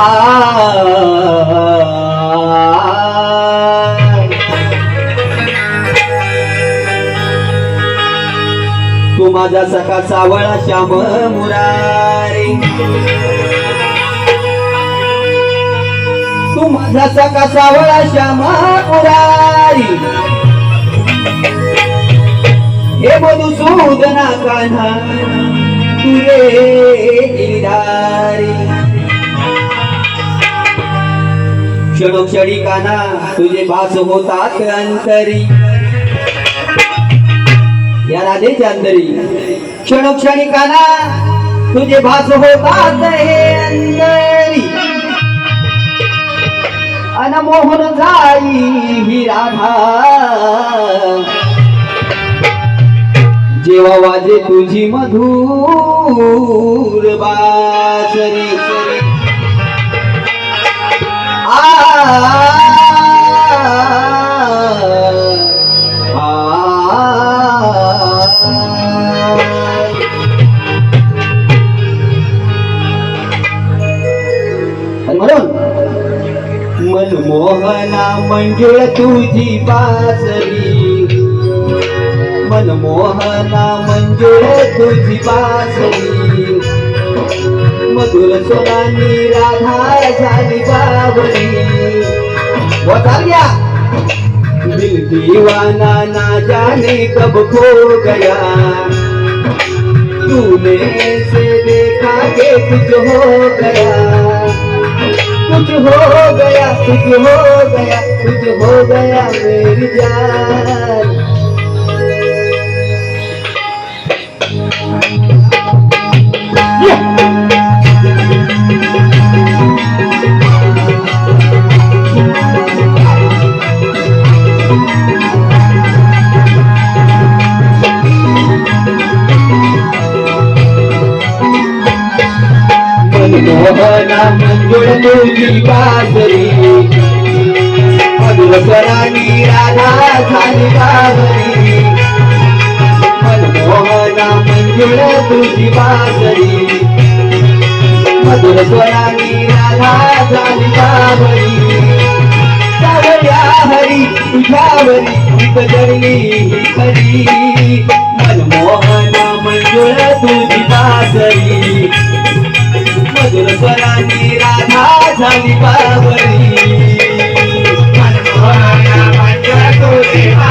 तू माझा सखा सावळा श्याम मुरारी. तू माझा सखा सावळा श्याम मुरारी. हे मधुसूदना कान्हा तुरे रे क्षणोक्षणी काना तुझे भास होतात अंतरी. या राधेच्या अंतरी. क्षणोक्षणी काना तुझे भास होतात हे अंतरी. अनमोहन जाई ही राधा. जेव्हा वाजे तुझी मधुर बासरी आ मनमोहना म्हणजे तुझी बासरी मनमोहना म्हणजे तुझी बासरी मधुर सोनानी राधा झाली बाबरी बता गया दिल दीवाना ना जाने कब खो गया. तूने से देखा के कुछ हो गया. कुछ हो गया कुछ हो गया कुछ हो गया मेरी जान. मनमोहना गुणगुणी बासरी मधुर स्वरानी राधा झाली बाबरी मनमोहना मंजुळ तुझी बासरी मधुर स्वरानी राधा झाली बाबरी सावल्या हरी तुझ्यावरी गीत जडली ही खरी मनमोहना मंजुळ तुझी बासरी मधुर राधा झाली बाबरी मधुर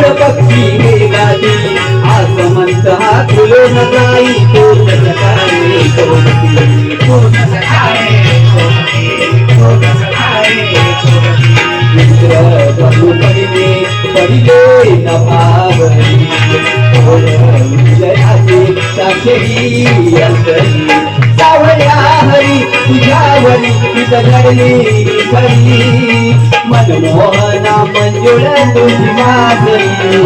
पंजुळ पक्षी वेगाती आसमंत हा खुलून जाई कोण मित्र पडिले पडिले साक्षरी अंतरी सावळ्या हरी तुझ्यावरी तुझ्या घडली खरी मनमोहना मंजुळ तुझी माजरी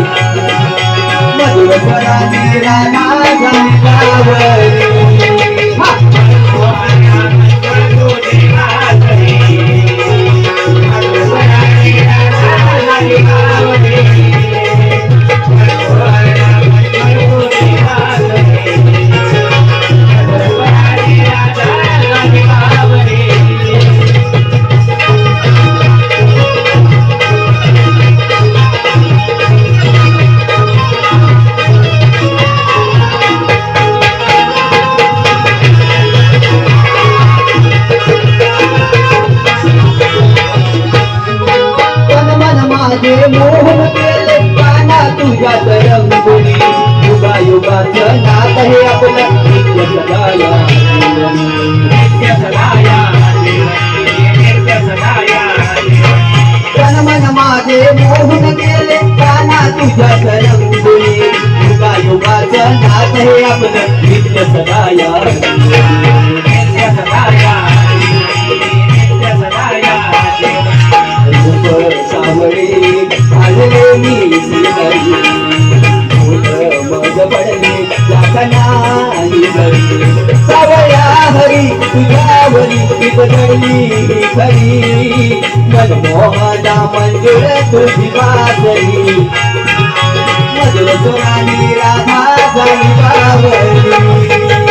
मधुर पराने राणा माझे मोहन केले काना तुझ्या रंगोली तुझं नात हे आपलं नित्य सदा या नित्य सदा या नित्य सदा या रूप सावळी आले मी श्रीहरी. फुल मज पडले झाली बरी सावया हरी तुझ्यावरी बदलली खरी मनमोहना मंजुळ तुझी मधुर सुराणी राधा झाली बावरी